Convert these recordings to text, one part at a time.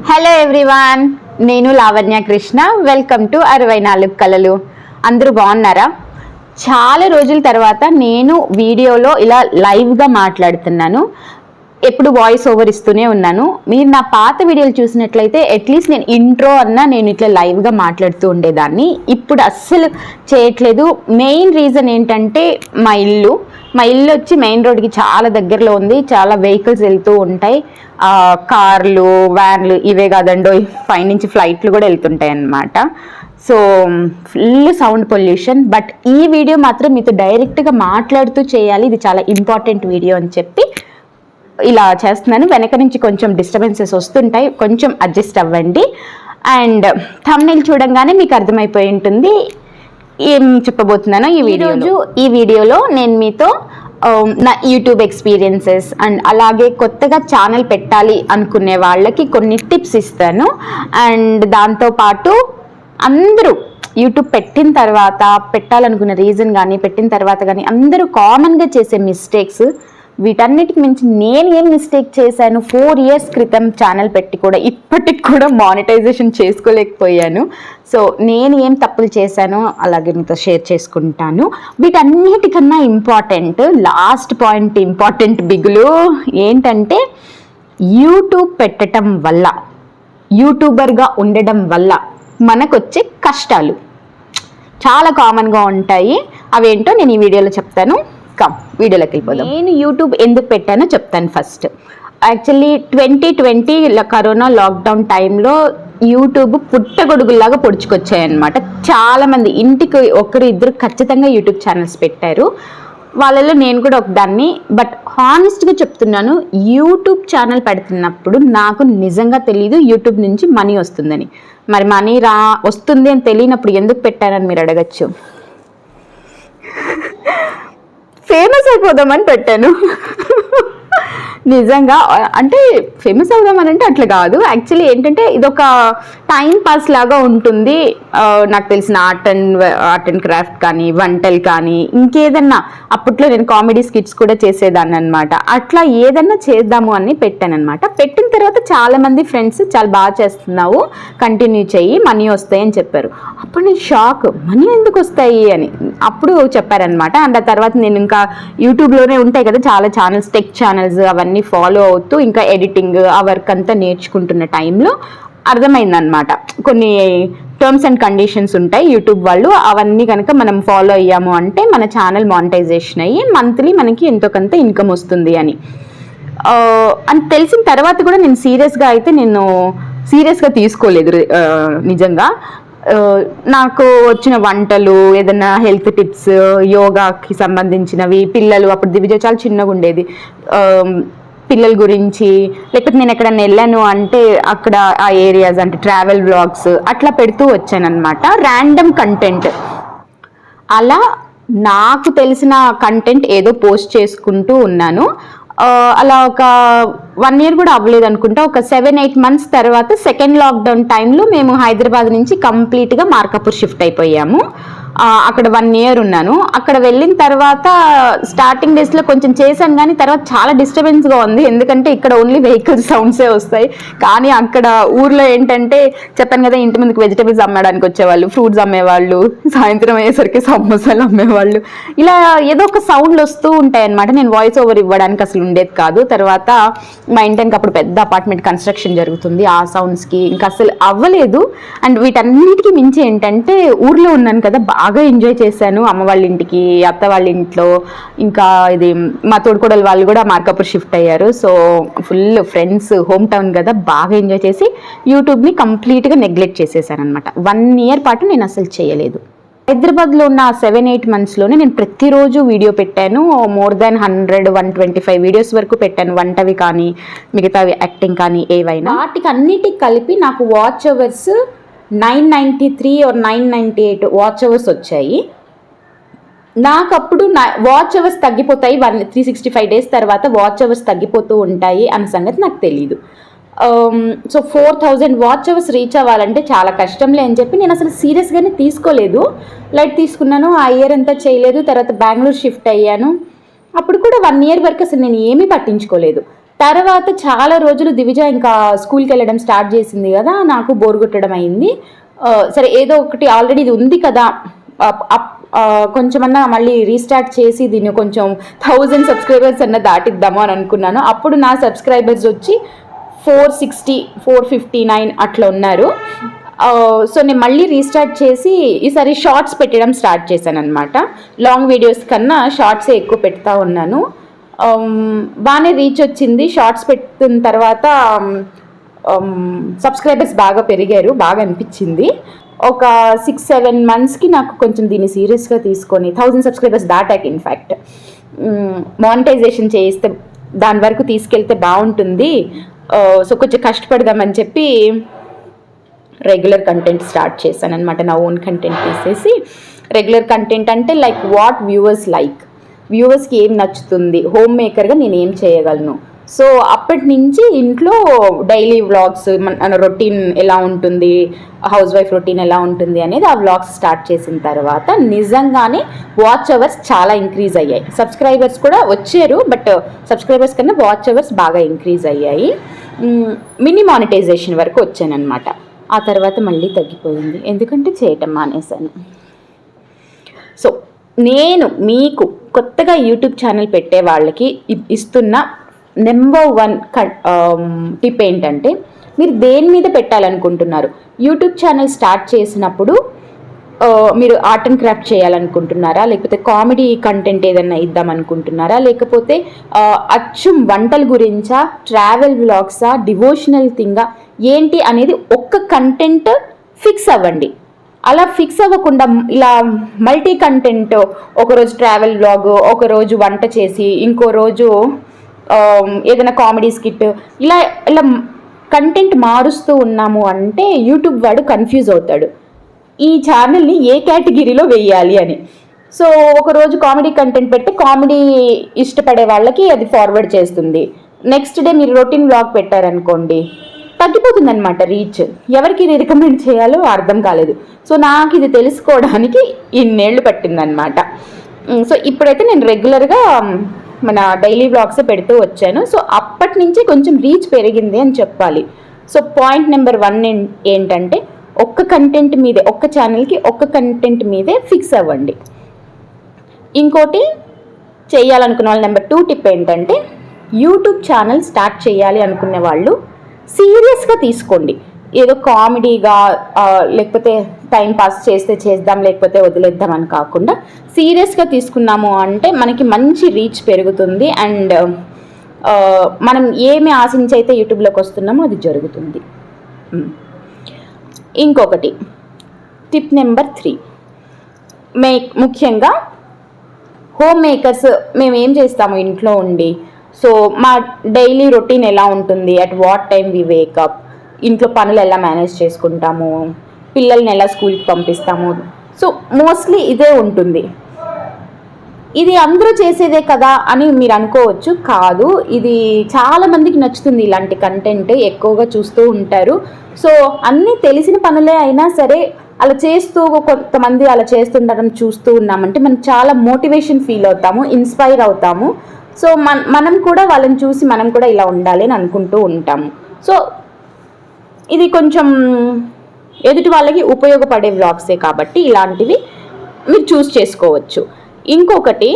Hello everyone నేను Lavanya Krishna. Welcome to అరవై నాలుగు కళలు. అందరూ బాగున్నారా? చాలా రోజుల తర్వాత నేను వీడియోలో ఇలా లైవ్గా మాట్లాడుతున్నాను. ఎప్పుడు వాయిస్ ఓవర్ ఇస్తూనే ఉన్నాను. మీరు నా పాత వీడియోలు చూసినట్లయితే అట్లీస్ట్ నేను ఇంట్రో అన్నా నేను ఇట్లా లైవ్గా మాట్లాడుతూ ఉండేదాన్ని. ఇప్పుడు అస్సలు చేయట్లేదు. మెయిన్ రీజన్ ఏంటంటే మా ఇల్లు. మా ఇల్లు వచ్చి మెయిన్ రోడ్కి చాలా దగ్గరలో ఉంది. చాలా వెహికల్స్ వెళ్తూ ఉంటాయి. కార్లు వ్యాన్లు ఇవే కాదండో పైనుంచి ఫ్లైట్లు కూడా వెళ్తుంటాయి అన్నమాట. So full sound pollution but ఈ వీడియో మాత్రం మీతో డైరెక్ట్గా మాట్లాడుతూ చేయాలి. ఇది చాలా ఇంపార్టెంట్ వీడియో అని చెప్పి ఇలా చేస్తున్నాను. వెనక నుంచి కొంచెం డిస్టర్బెన్సెస్ వస్తుంటాయి. కొంచెం అడ్జస్ట్ అవ్వండి. అండ్ థంబ్నైల్ చూడంగానే మీకు అర్థమైపోయి ఉంటుంది. ఏం చెప్పబోతున్నానో ఈ వీడియో ఈ వీడియోలో నేను మీతో um, నా యూట్యూబ్ ఎక్స్పీరియన్సెస్ అండ్ అలాగే కొత్తగా ఛానల్ పెట్టాలి అనుకునే వాళ్ళకి కొన్ని టిప్స్ ఇస్తాను. అండ్ దాంతోపాటు అందరూ యూట్యూబ్ పెట్టిన తర్వాత పెట్టాలనుకున్న రీజన్ కానీ పెట్టిన తర్వాత కానీ అందరూ కామన్గా చేసే మిస్టేక్స్ వీటన్నిటికి మించి నేను ఏం మిస్టేక్ చేశాను? ఫోర్ ఇయర్స్ క్రితం ఛానల్ పెట్టి కూడా ఇప్పటికి కూడా మానిటైజేషన్ చేసుకోలేకపోయాను. సో నేను ఏం తప్పులు చేశానో అలాగే మీతో షేర్ చేసుకుంటాను. వీటన్నిటికన్నా ఇంపార్టెంట్ లాస్ట్ పాయింట్ ఇంపార్టెంట్ బిగులు ఏంటంటే యూట్యూబ్ పెట్టడం వల్ల యూట్యూబర్గా ఉండడం వల్ల మనకొచ్చే కష్టాలు. చాలా కామన్గా ఉంటాయి. అవేంటో నేను ఈ వీడియోలో చెప్తాను. కమ్ వీడియోలోకి వెళ్ళిపోదాం. నేను యూట్యూబ్ ఎందుకు పెట్టానో చెప్తాను first actually twenty twenty corona lockdown టైంలో యూట్యూబ్ పుట్టగొడుగులాగా పొడుచుకొచ్చాయన్నమాట. చాలామంది ఇంటికి ఒకరు ఇద్దరు ఖచ్చితంగా యూట్యూబ్ ఛానల్స్ పెట్టారు. వాళ్ళలో నేను కూడా ఒకదాన్ని. బట్ హానెస్ట్గా చెప్తున్నాను యూట్యూబ్ ఛానల్ పెడుతున్నప్పుడు నాకు నిజంగా తెలియదు యూట్యూబ్ నుంచి మనీ వస్తుందని. మరి మనీ రా వస్తుంది అని తెలియనప్పుడు ఎందుకు పెట్టానని మీరు అడగచ్చు? ఫేమస్ అయిపోదామని పెట్టాను. నిజంగా అంటే ఫేమస్ అవుదామని అంటే అట్లా కాదు. యాక్చువల్లీ ఏంటంటే ఇదొక టైం పాస్ లాగా ఉంటుంది. నాకు తెలిసిన art and art and craft కానీ వంటలు కానీ ఇంకేదన్నా. అప్పట్లో నేను కామెడీ స్కిట్స్ కూడా చేసేదాన్ని అనమాట అట్లా ఏదన్నా చేద్దాము అని పెట్టాను అనమాట పెట్టిన తర్వాత చాలా మంది ఫ్రెండ్స్ చాలా బాగా చేస్తున్నావు. కంటిన్యూ చెయ్యి. మనీ వస్తాయి అని చెప్పారు. అప్పుడు నేను షాక్ మనీ ఎందుకు వస్తాయి? అని. అప్పుడు చెప్పారనమాట అండ్ ఆ తర్వాత నేను ఇంకా యూట్యూబ్లోనే ఉంటాయి కదా చాలా ఛానల్స్ టెక్ ఛానల్స్ అవన్నీ ఫాలో అవుతూ ఇంకా ఎడిటింగ్ ఆ వర్క్ అంతా నేర్చుకుంటున్న టైంలో అర్థమైందనమాట కొన్ని టర్మ్స్ అండ్ కండిషన్స్ ఉంటాయి యూట్యూబ్ వాళ్ళు. అవన్నీ కనుక మనం ఫాలో అయ్యాము అంటే మన ఛానల్ మానిటైజేషన్ అయ్యి మంత్లీ మనకి ఎంతో కొంత ఇన్కమ్ వస్తుంది అని. అని తెలిసిన తర్వాత కూడా నేను సీరియస్గా అయితే నేను సీరియస్గా తీసుకోలేదు నిజంగా. నాకు వచ్చిన వంటలు ఏదైనా హెల్త్ టిప్స్ యోగాకి సంబంధించినవి పిల్లలు అప్పుడు దివిజ చాలా చిన్నగా ఉండేది. పిల్లల గురించి లేకపోతే నేను ఎక్కడైనా వెళ్ళాను అంటే అక్కడ ఆ ఏరియాస్ అంటే ట్రావెల్ బ్లాగ్స్ అట్లా పెడుతూ వచ్చానమాట ర్యాండమ్ కంటెంట్ అలా నాకు తెలిసిన కంటెంట్ ఏదో పోస్ట్ చేసుకుంటూ ఉన్నాను. అలా ఒక వన్ ఇయర్ కూడా అవ్వలేదు అనుకుంటా. ఒక సెవెన్ ఎయిట్ మంత్స్ తర్వాత సెకండ్ లాక్డౌన్ టైంలో మేము హైదరాబాద్ నుంచి కంప్లీట్గా మార్కాపూర్ షిఫ్ట్ అయిపోయాము. అక్కడ వన్ ఇయర్ ఉన్నాను. అక్కడ వెళ్ళిన తర్వాత స్టార్టింగ్ డేస్లో కొంచెం చేశాను కానీ తర్వాత చాలా డిస్టర్బెన్స్గా ఉంది. ఎందుకంటే ఇక్కడ ఓన్లీ వెహికల్స్ సౌండ్సే వస్తాయి. కానీ అక్కడ ఊర్లో ఏంటంటే చెప్పాను కదా ఇంటి ముందుకు వెజిటబుల్స్ అమ్మడానికి వచ్చేవాళ్ళు ఫ్రూట్స్ అమ్మేవాళ్ళు సాయంత్రం అయ్యేసరికి సమోసాలు అమ్మేవాళ్ళు. ఇలా ఏదో ఒక సౌండ్లు వస్తూ ఉంటాయి అనమాట నేను వాయిస్ ఓవర్ ఇవ్వడానికి అసలు ఉండేది కాదు. తర్వాత మా ఇంటికి అప్పుడు పెద్ద అపార్ట్మెంట్ కన్స్ట్రక్షన్ జరుగుతుంది. ఆ సౌండ్స్కి ఇంకా అసలు అవ్వలేదు. అండ్ వీటన్నిటికీ మించి ఏంటంటే ఊర్లో ఉన్నాను కదా బాగా ఎంజాయ్ చేశాను. అమ్మ వాళ్ళ ఇంటికి అత్త వాళ్ళ ఇంట్లో ఇంకా ఇది మా తోడుకోడలు వాళ్ళు కూడా మార్కాపూర్ షిఫ్ట్ అయ్యారు. So full friends home town కదా బాగా ఎంజాయ్ చేసి యూట్యూబ్ని కంప్లీట్గా నెగ్లెక్ట్ చేసేసాను అనమాట వన్ ఇయర్ పాటు నేను అసలు చేయలేదు. హైదరాబాద్లో ఉన్న సెవెన్ ఎయిట్ మంత్స్లోనే నేను ప్రతిరోజు వీడియో పెట్టాను. More than hundred one twenty five videos వరకు పెట్టాను. వంటవి కానీ మిగతావి యాక్టింగ్ కానీ ఏవైనా. వాటికి అన్నిటికి కలిపి నాకు watch hours nine ninety three or nine ninety eight watch hours వచ్చాయి. నాకు అప్పుడు నా వాచ్ అవర్స్ తగ్గిపోతాయి. One three sixty five days తర్వాత వాచ్ అవర్స్ తగ్గిపోతూ ఉంటాయి అన్న సంగతి నాకు తెలియదు so four thousand watch hours reach అవ్వాలంటే చాలా కష్టంలే అని చెప్పి నేను అసలు సీరియస్గానే తీసుకోలేదు. లైట్ తీసుకున్నాను ఆ ఇయర్ అంతా చేయలేదు తర్వాత బెంగళూరు షిఫ్ట్ అయ్యాను. అప్పుడు కూడా వన్ ఇయర్ వరకు అసలు నేను ఏమీ పట్టించుకోలేదు. తర్వాత చాలా రోజులు దివిజ ఇంకా స్కూల్కి వెళ్ళడం స్టార్ట్ చేసింది కదా నాకు బోర్ కొట్టడం అయింది. సరే ఏదో ఒకటి ఆల్రెడీ ఇది ఉంది కదా. అప్- కొంచెమన్నా మళ్ళీ రీస్టార్ట్ చేసి దీన్ని కొంచెం థౌజండ్ సబ్స్క్రైబర్స్ అన్న దాటిద్దాము అని అనుకున్నాను. అప్పుడు నా సబ్స్క్రైబర్స్ వచ్చి four sixty four fifty nine అట్లా ఉన్నారు. సో నేను మళ్ళీ రీస్టార్ట్ చేసి ఈసారి షార్ట్స్ పెట్టడం స్టార్ట్ చేశాను అనమాట లాంగ్ వీడియోస్ కన్నా షార్ట్సే ఎక్కువ పెడతా ఉన్నాను. Um, బాగానే రీచ్ వచ్చింది. షార్ట్స్ పెట్టిన తర్వాత um, um, సబ్స్క్రైబర్స్ బాగా పెరిగారు. బాగా అనిపించింది. ఒక సిక్స్ సెవెన్ మంత్స్కి నాకు కొంచెం దీన్ని సీరియస్గా తీసుకొని థౌజండ్ సబ్స్క్రైబర్స్ దాటాక ఇన్ఫ్యాక్ట్ మానిటైజేషన్ mm, చేయిస్తే దాని వరకు తీసుకెళ్తే బాగుంటుంది. Uh, సో కొంచెం కష్టపడదామని చెప్పి రెగ్యులర్ కంటెంట్ స్టార్ట్ చేశాను అనమాట నా ఓన్ కంటెంట్ తీసేసి రెగ్యులర్ కంటెంట్ అంటే లైక్ వాట్ వ్యూవర్స్ లైక్ వ్యూవర్స్కి ఏం నచ్చుతుంది? హోమ్ మేకర్గా నేను ఏం చేయగలను? సో అప్పటి నుంచి ఇంట్లో డైలీ వ్లాగ్స్ మన రొటీన్ ఎలా ఉంటుంది? హౌస్ వైఫ్ రొటీన్ ఎలా ఉంటుంది అనేది ఆ వ్లాగ్స్ స్టార్ట్ చేసిన తర్వాత నిజంగానే వాచ్ అవర్స్ చాలా ఇంక్రీజ్ అయ్యాయి. సబ్స్క్రైబర్స్ కూడా వచ్చారు బట్ సబ్స్క్రైబర్స్ కన్నా వాచ్ అవర్స్ బాగా ఇంక్రీజ్ అయ్యాయి. మినీ మానిటైజేషన్ వరకు వచ్చానమాట ఆ తర్వాత మళ్ళీ తగ్గిపోయింది. ఎందుకంటే చేయటం మానేశాను. సో నేను మీకు కొత్తగా యూట్యూబ్ ఛానల్ పెట్టే వాళ్ళకి ఇ- ఇస్తున్న నెంబర్ వన్ టిప్ ఏంటంటే మీరు దేని మీద పెట్టాలనుకుంటున్నారు? యూట్యూబ్ ఛానల్ స్టార్ట్ చేసినప్పుడు మీరు ఆర్ట్ అండ్ క్రాఫ్ట్ చేయాలనుకుంటున్నారా? లేకపోతే కామెడీ కంటెంట్ ఏదైనా ఇద్దాం అనుకుంటున్నారా లేకపోతే అచ్చం వంటల గురించా? ట్రావెల్ వ్లాగ్సా? డివోషనల్ థింగా? ఏంటి అనేది ఒక్క కంటెంట్ ఫిక్స్ అవ్వండి. అలా ఫిక్స్ అవ్వకుండా ఇలా మల్టీ కంటెంట్ ఒకరోజు ట్రావెల్ బ్లాగ్ ఒకరోజు వంట చేసి ఇంకో రోజు ఏదైనా కామెడీ స్కిట్ ఇలా ఇలా కంటెంట్ మారుస్తూ ఉన్నాము అంటే యూట్యూబ్ వాడు కన్ఫ్యూజ్ అవుతాడు. ఈ ఛానల్ని ఏ కేటగిరీలో వేయాలి అని. సో ఒకరోజు కామెడీ కంటెంట్ పెట్టి కామెడీ ఇష్టపడే వాళ్ళకి అది ఫార్వర్డ్ చేస్తుంది. నెక్స్ట్ డే మీరు రొటీన్ వ్లాగ్ పెట్టారనుకోండి తగ్గిపోతుంది అనమాట రీచ్ ఎవరికి రికమెండ్ చేయాలో అర్థం కాలేదు. సో నాకు ఇది తెలుసుకోవడానికి ఇన్నేళ్ళు పట్టిందనమాట సో ఇప్పుడైతే నేను రెగ్యులర్గా మన డైలీ బ్లాగ్స్ పెడుతూ వచ్చాను. సో అప్పటి నుంచి కొంచెం రీచ్ పెరిగింది అని చెప్పాలి. సో పాయింట్ నెంబర్ వన్ ఏంటంటే ఒక్క కంటెంట్ మీదే ఒక్క ఛానల్కి ఒక్క కంటెంట్ మీదే ఫిక్స్ అవ్వండి. ఇంకోటి చేయాలనుకున్న వాళ్ళు నెంబర్ టూ టిప్ ఏంటంటే యూట్యూబ్ ఛానల్ స్టార్ట్ చేయాలి అనుకునే వాళ్ళు సీరియస్గా తీసుకోండి. ఏదో కామెడీగా లేకపోతే టైం పాస్ చేస్తే చేద్దాం లేకపోతే వదిలేద్దాం అని కాకుండా సీరియస్గా తీసుకున్నాము అంటే మనకి మంచి రీచ్ పెరుగుతుంది అండ్ మనం ఏమి ఆశించి అయితే యూట్యూబ్లోకి వస్తున్నామో అది జరుగుతుంది. ఇంకొకటి టిప్ నెంబర్ త్రీ. మే ముఖ్యంగా హోమ్ మేకర్స్ మేము ఏం చేస్తాము ఇంట్లో ఉండి సో మా డైలీ రొటీన్ ఎలా ఉంటుంది? At what time we wake up ఇంట్లో పనులు ఎలా మేనేజ్ చేసుకుంటాము? పిల్లల్ని ఎలా స్కూల్కి పంపిస్తాము? సో మోస్ట్లీ ఇదే ఉంటుంది. ఇది అందరూ చేసేదే కదా అని మీరు అనుకోవచ్చు. కాదు ఇది చాలా మందికి నచ్చుతుంది ఇలాంటి కంటెంట్ ఎక్కువగా చూస్తూ ఉంటారు. సో అన్నీ తెలిసిన పనులే అయినా సరే అలా చేస్తూ కొంతమంది అలా చేస్తుండడం చూస్తూ ఉన్నామంటే మనం చాలా మోటివేషన్ ఫీల్ అవుతాము ఇన్స్పైర్ అవుతాము. సో మన మనం కూడా వాళ్ళని చూసి మనం కూడా ఇలా ఉండాలి అని అనుకుంటూ ఉంటాము సో ఇది కొంచెం ఎదుటి వాళ్ళకి ఉపయోగపడే వ్లాగ్సే కాబట్టి ఇలాంటివి మీరు చూస్ చేసుకోవచ్చు. ఇంకొకటి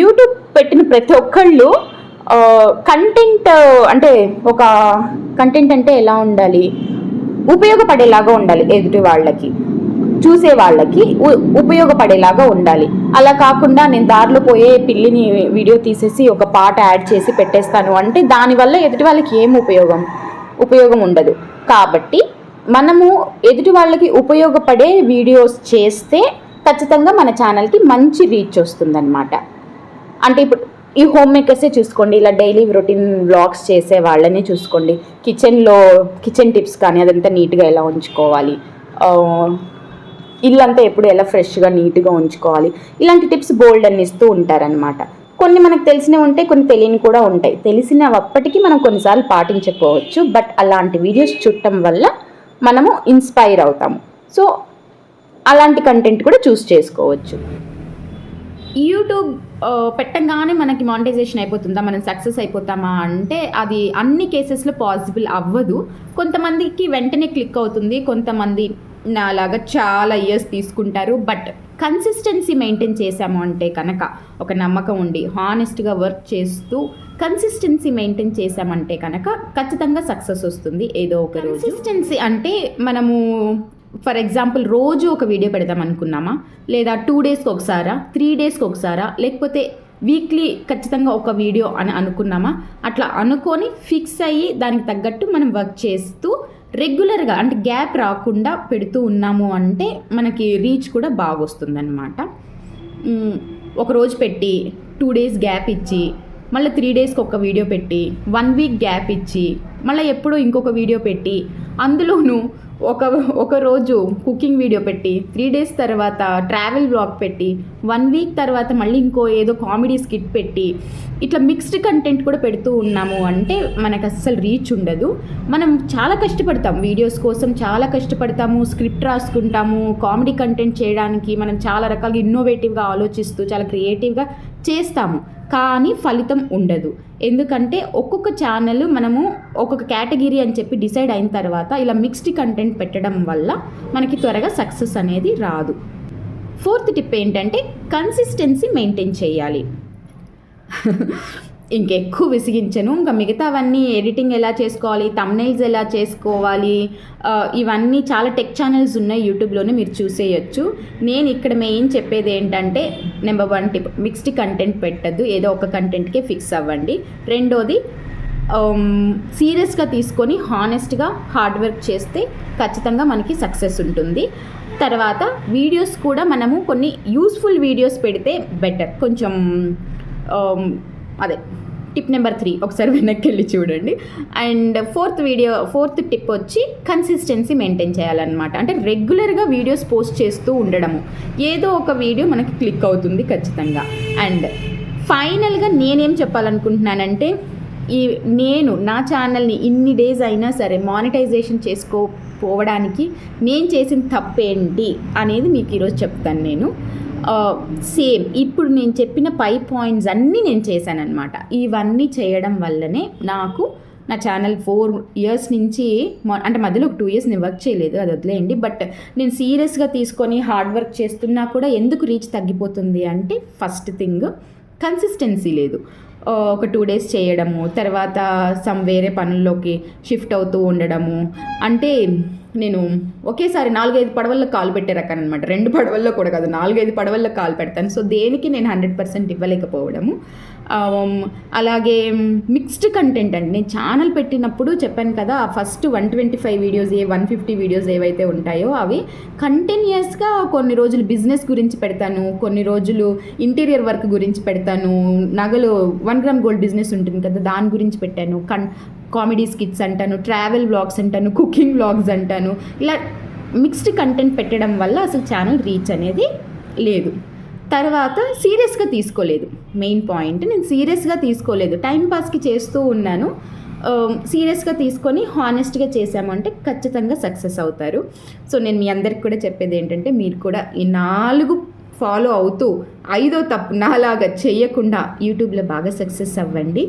యూట్యూబ్ పెట్టిన ప్రతి ఒక్కళ్ళు కంటెంట్ అంటే ఒక కంటెంట్ అంటే ఎలా ఉండాలి? ఉపయోగపడేలాగా ఉండాలి ఎదుటి వాళ్ళకి. చూసే వాళ్ళకి ఉ- ఉపయోగపడేలాగా ఉండాలి. అలా కాకుండా నేను దారిలో పోయే పిల్లిని వీడియో తీసేసి ఒక పాట యాడ్ చేసి పెట్టేస్తాను. అంటే దానివల్ల ఎదుటి వాళ్ళకి ఏం ఉపయోగం? ఉపయోగం ఉండదు. కాబట్టి మనము ఎదుటి వాళ్ళకి ఉపయోగపడే వీడియోస్ చేస్తే ఖచ్చితంగా మన ఛానల్కి మంచి రీచ్ వస్తుందన్నమాట. అంటే ఇప్పుడు ఈ హోమ్ మేకర్సే చూసుకోండి. ఇలా డైలీ రొటీన్ వ్లాగ్స్ చేసే వాళ్ళని చూసుకోండి. కిచెన్లో కిచెన్ టిప్స్ కానీ అదంతా నీట్గా ఎలా ఉంచుకోవాలి? ఇల్లంతా ఎప్పుడు ఎలా ఫ్రెష్గా నీట్గా ఉంచుకోవాలి. ఇలాంటి టిప్స్ బోల్డ్ అని ఇస్తూ ఉంటారనమాట కొన్ని మనకు తెలిసినవి ఉంటాయి కొన్ని తెలియని కూడా ఉంటాయి. తెలిసినప్పటికీ మనం కొన్నిసార్లు పాటించకపోవచ్చు. బట్ అలాంటి వీడియోస్ చూడటం వల్ల మనము ఇన్స్పైర్ అవుతాము. సో అలాంటి కంటెంట్ కూడా చూస్ చేసుకోవచ్చు. యూట్యూబ్ పెట్టంగానే మనకి మానిటైజేషన్ అయిపోతుందా? మనం సక్సెస్ అయిపోతామా? అంటే అది అన్ని కేసెస్లో పాసిబుల్ అవ్వదు. కొంతమందికి వెంటనే క్లిక్ అవుతుంది. కొంతమంది నాలాగా చాలా ఇయర్స్ తీసుకుంటారు. బట్ కన్సిస్టెన్సీ మెయింటైన్ చేశాము అంటే కనుక ఒక నమ్మకం ఉండి హానెస్ట్గా వర్క్ చేస్తూ కన్సిస్టెన్సీ మెయింటైన్ చేశామంటే కనుక ఖచ్చితంగా సక్సెస్ వస్తుంది. ఏదో ఒక రోజు. కన్సిస్టెన్సీ అంటే మనము ఫర్ ఎగ్జాంపుల్ రోజు ఒక వీడియో పెడదాం అనుకున్నామా? లేదా టూ డేస్కి ఒకసారా? త్రీ డేస్కి ఒకసారా? లేకపోతే వీక్లీ ఖచ్చితంగా ఒక వీడియో అని అనుకున్నామా? అట్లా అనుకొని ఫిక్స్ అయ్యి దానికి తగ్గట్టు మనం వర్క్ చేస్తూ రెగ్యులర్గా అంటే గ్యాప్ రాకుండా పెడుతూ ఉన్నాము అంటే మనకి రీచ్ కూడా బాగా వస్తుందన్నమాట ఒకరోజు పెట్టి టూ డేస్ గ్యాప్ ఇచ్చి మళ్ళీ త్రీ డేస్కి ఒక వీడియో పెట్టి వన్ వీక్ గ్యాప్ ఇచ్చి మళ్ళీ ఎప్పుడో ఇంకొక వీడియో పెట్టి అందులోనూ ఒక ఒకరోజు కుకింగ్ వీడియో పెట్టి త్రీ డేస్ తర్వాత ట్రావెల్ బ్లాగ్ పెట్టి వన్ వీక్ తర్వాత మళ్ళీ ఇంకో ఏదో కామెడీ స్కిట్ పెట్టి ఇట్లా మిక్స్డ్ కంటెంట్ కూడా పెడుతూ ఉన్నాము. అంటే మనకు అస్సలు రీచ్ ఉండదు. మనం చాలా కష్టపడతాం. వీడియోస్ కోసం చాలా కష్టపడతాము. స్క్రిప్ట్ రాసుకుంటాము. కామెడీ కంటెంట్ చేయడానికి మనం చాలా రకాలుగా ఇన్నోవేటివ్గా ఆలోచిస్తూ చాలా క్రియేటివ్గా చేస్తాము. కానీ ఫలితం ఉండదు. ఎందుకంటే ఒక్కొక్క ఛానల్ మనము ఒక్కొక్క కేటగిరీ అని చెప్పి డిసైడ్ అయిన తర్వాత ఇలా మిక్స్డ్ కంటెంట్ పెట్టడం వల్ల మనకి త్వరగా సక్సెస్ అనేది రాదు. ఫోర్త్ టిప్ ఏంటంటే కన్సిస్టెన్సీ మెయింటైన్ చేయాలి. ఇంకెక్కువ విసిగించను. ఇంకా మిగతావన్నీ ఎడిటింగ్ ఎలా చేసుకోవాలి తమ్నైల్స్ ఎలా చేసుకోవాలి ఇవన్నీ చాలా టెక్ ఛానల్స్ ఉన్నాయి యూట్యూబ్లోనే మీరు చూసేయచ్చు. నేను ఇక్కడ మెయిన్ చెప్పేది ఏంటంటే number one tip mixed content పెట్టద్దు. ఏదో ఒక కంటెంట్కే ఫిక్స్ అవ్వండి. రెండోది um, సీరియస్గా తీసుకొని హానెస్ట్గా హార్డ్ వర్క్ చేస్తే ఖచ్చితంగా మనకి సక్సెస్ ఉంటుంది. తర్వాత వీడియోస్ కూడా మనము కొన్ని యూస్ఫుల్ వీడియోస్ పెడితే బెటర్ కొంచెం um, అదే టిప్ నెంబర్ త్రీ ఒకసారి వెనక్కి వెళ్ళి చూడండి. And fourth video fourth tip వచ్చి కన్సిస్టెన్సీ మెయింటైన్ చేయాలన్నమాట. అంటే రెగ్యులర్గా వీడియోస్ పోస్ట్ చేస్తూ ఉండడము. ఏదో ఒక వీడియో మనకి క్లిక్ అవుతుంది ఖచ్చితంగా. అండ్ ఫైనల్గా నేనేం చెప్పాలనుకుంటున్నానంటే ఈ నేను నా ఛానల్ని ఇన్ని డేస్ అయినా సరే మానిటైజేషన్ చేసుకోపోవడానికి నేను చేసిన తప్పేంటి అనేది మీకు ఈరోజు చెప్తాను నేను. సేమ్ ఇప్పుడు నేను చెప్పిన పై పాయింట్స్ అన్నీ నేను చేశానన్నమాట. ఇవన్నీ చేయడం వల్లనే నాకు నా ఛానల్ ఫోర్ ఇయర్స్ నుంచి అంటే మధ్యలో ఒక టూ ఇయర్స్ నేను వర్క్ చేయలేదు అది వదిలేయండి. బట్ నేను సీరియస్గా తీసుకొని హార్డ్ వర్క్ చేస్తున్నా కూడా ఎందుకు రీచ్ తగ్గిపోతుంది అంటే ఫస్ట్ థింగ్ కన్సిస్టెన్సీ లేదు. ఒక టూ డేస్ చేయడము తర్వాత సమ్ వేరే పనుల్లోకి షిఫ్ట్ అవుతూ ఉండడము. అంటే నేను ఒకేసారి నాలుగైదు పడవల్లో కాలు పెట్టే రకాన్ని అనమాట రెండు పడవల్లో కూడా కాదు నాలుగైదు పడవల్లో కాలు పెడతాను. సో దేనికి నేను హండ్రెడ్ పర్సెంట్ ఇవ్వలేకపోవడము. అలాగే మిక్స్డ్ కంటెంట్ అండి. నేను ఛానల్ పెట్టినప్పుడు చెప్పాను కదా first one twenty five videos ఏ వన్ ఫిఫ్టీ వీడియోస్ ఏవైతే ఉంటాయో అవి కంటిన్యూస్గా కొన్ని రోజులు బిజినెస్ గురించి పెడతాను కొన్ని రోజులు ఇంటీరియర్ వర్క్ గురించి పెడతాను నగలు వన్ గ్రామ్ గోల్డ్ బిజినెస్ ఉంటుంది కదా దాని గురించి పెట్టాను కన్ కామెడీ స్కిట్స్ అంటాను ట్రావెల్ బ్లాగ్స్ అంటాను కుకింగ్ వ్లాగ్స్ అంటాను ఇలా మిక్స్డ్ కంటెంట్ పెట్టడం వల్ల అసలు ఛానల్ రీచ్ అనేది లేదు. తర్వాత సీరియస్గా తీసుకోలేదు. మెయిన్ పాయింట్ నేను సీరియస్గా తీసుకోలేదు. టైంపాస్కి చేస్తూ ఉన్నాను. సీరియస్గా తీసుకొని హానెస్ట్గా చేశామంటే ఖచ్చితంగా సక్సెస్ అవుతారు. సో నేను మీ అందరికి కూడా చెప్పేది ఏంటంటే మీరు కూడా ఈ నాలుగు ఫాలో అవుతూ ఐదో తప్పు నాలాగా చేయకుండా యూట్యూబ్లో బాగా సక్సెస్ అవ్వండి.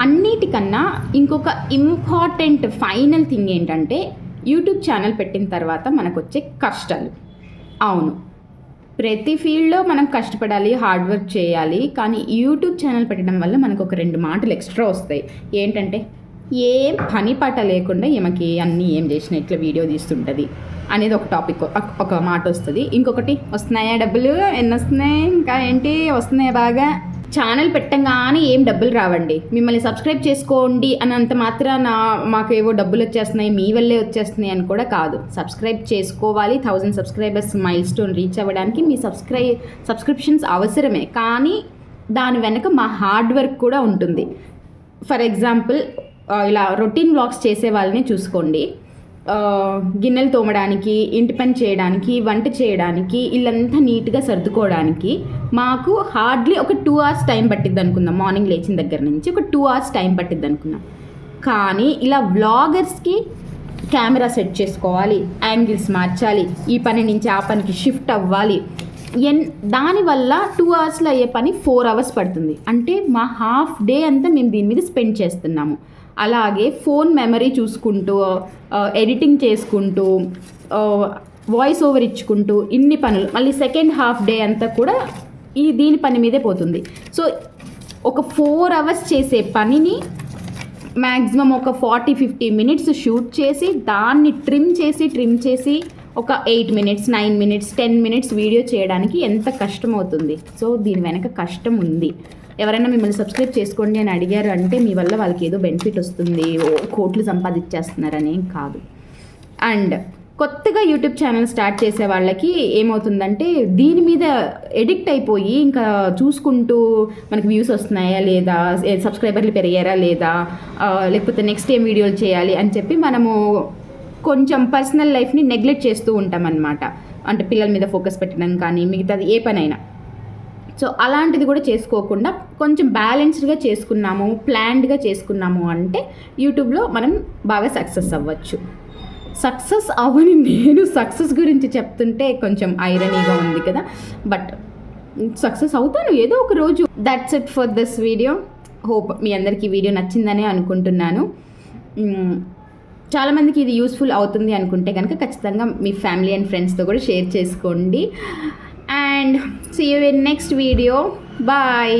అన్నిటికన్నా ఇంకొక ఇంపార్టెంట్ ఫైనల్ థింగ్ ఏంటంటే యూట్యూబ్ ఛానల్ పెట్టిన తర్వాత మనకు వచ్చే కష్టాలు. అవును. ప్రతి ఫీల్డ్లో మనం కష్టపడాలి హార్డ్ వర్క్ చేయాలి కానీ యూట్యూబ్ ఛానల్ పెట్టడం వల్ల మనకు ఒక రెండు మాటలు ఎక్స్ట్రా వస్తాయి. ఏంటంటే ఏం పని పాట లేకుండా ఈమెకి అన్నీ ఏం చేసిన ఇట్లా వీడియో తీస్తుంటుంది అనేది ఒక టాపిక్ ఒక- ఒక మాట వస్తుంది. ఇంకొకటి వస్తున్నాయా డబ్బులు? ఎన్ని వస్తున్నాయి? ఇంకా ఏంటి? వస్తున్నాయా బాగా? ఛానల్ పెట్టంగానే ఏం డబ్బులు రావండి. మిమ్మల్ని సబ్స్క్రైబ్ చేసుకోండి అని అంత మాత్రాన మాకేవో డబ్బులు వచ్చేస్తున్నాయి మీ వల్లే వచ్చేస్తున్నాయి అని కూడా కాదు. సబ్స్క్రైబ్ చేసుకోవాలి. Thousand subscribers milestone reach అవ్వడానికి మీ సబ్స్క్రై సబ్స్క్రిప్షన్స్ అవసరమే. కానీ దాని వెనక మా హార్డ్ వర్క్ కూడా ఉంటుంది. ఫర్ ఎగ్జాంపుల్ ఇలా రొటీన్ బ్లాగ్స్ చేసే వాళ్ళని చూసుకోండి. గిన్నెలు తోమడానికి ఇంటి పని చేయడానికి వంట చేయడానికి ఇల్లంతా నీట్గా సర్దుకోవడానికి మాకు హార్డ్లీ ఒక టూ అవర్స్ టైం పట్టిద్ది అనుకుందాం. మార్నింగ్ లేచిన దగ్గర నుంచి ఒక టూ అవర్స్ టైం పట్టిద్ది అనుకుందాం. కానీ ఇలా వ్లాగర్స్కి కెమెరా సెట్ చేసుకోవాలి యాంగిల్స్ మార్చాలి ఈ పని నుంచి ఆ పనికి షిఫ్ట్ అవ్వాలి. ఎన్ దానివల్ల టూ అవర్స్లో అయ్యే పని ఫోర్ అవర్స్ పడుతుంది. అంటే మా హాఫ్ డే అంతా మేము దీని మీద స్పెండ్ చేస్తున్నాము. అలాగే ఫోన్ మెమరీ చూసుకుంటూ ఎడిటింగ్ చేసుకుంటూ వాయిస్ ఓవర్ ఇచ్చుకుంటూ ఇన్ని పనులు. మళ్ళీ సెకండ్ హాఫ్ డే అంతా కూడా ఈ దీని పని మీదే పోతుంది. సో ఒక ఫోర్ అవర్స్ చేసే పనిని మ్యాక్సిమం ఒక ఫార్టీ ఫిఫ్టీ మినిట్స్ షూట్ చేసి దాన్ని ట్రిమ్ చేసి ట్రిమ్ చేసి ఒక eight minutes nine minutes ten minutes video చేయడానికి ఎంత కష్టం అవుతుంది సో దీని వెనక కష్టం ఉంది. ఎవరైనా మిమ్మల్ని సబ్స్క్రైబ్ చేసుకోండి అని అడిగారు అంటే మీ వల్ల వాళ్ళకి ఏదో బెనిఫిట్ వస్తుంది ఓ కోట్లు సంపాదించేస్తున్నారని కాదు. అండ్ కొత్తగా యూట్యూబ్ ఛానల్ స్టార్ట్ చేసే వాళ్ళకి ఏమవుతుందంటే దీని మీద ఎడిక్ట్ అయిపోయి ఇంకా చూసుకుంటూ మనకి వ్యూస్ వస్తున్నాయా లేదా సబ్స్క్రైబర్లు పెరిగారా లేదా లేకపోతే నెక్స్ట్ ఏం వీడియోలు చేయాలి అని చెప్పి మనము కొంచెం పర్సనల్ లైఫ్ని నెగ్లెక్ట్ చేస్తూ ఉంటాం అంటే పిల్లల మీద ఫోకస్ పెట్టడం కానీ మిగతాది ఏ పనైనా. సో అలాంటిది కూడా చేసుకోకుండా కొంచెం బ్యాలెన్స్డ్గా చేసుకున్నాము ప్లాన్డ్గా చేసుకున్నాము అంటే యూట్యూబ్లో మనం బాగా సక్సెస్ అవ్వచ్చు. సక్సెస్ అవ్వని నేను సక్సెస్ గురించి చెప్తుంటే కొంచెం ఐరనీగా ఉంది కదా. బట్ సక్సెస్ అవుతాను ఏదో ఒక రోజు. That's it for this video hope మీ అందరికీ ఈ వీడియో నచ్చిందనే అనుకుంటున్నాను. చాలామందికి ఇది యూస్ఫుల్ అవుతుంది అనుకుంటే కనుక ఖచ్చితంగా మీ ఫ్యామిలీ అండ్ ఫ్రెండ్స్తో కూడా షేర్ చేసుకోండి. And see you in next video bye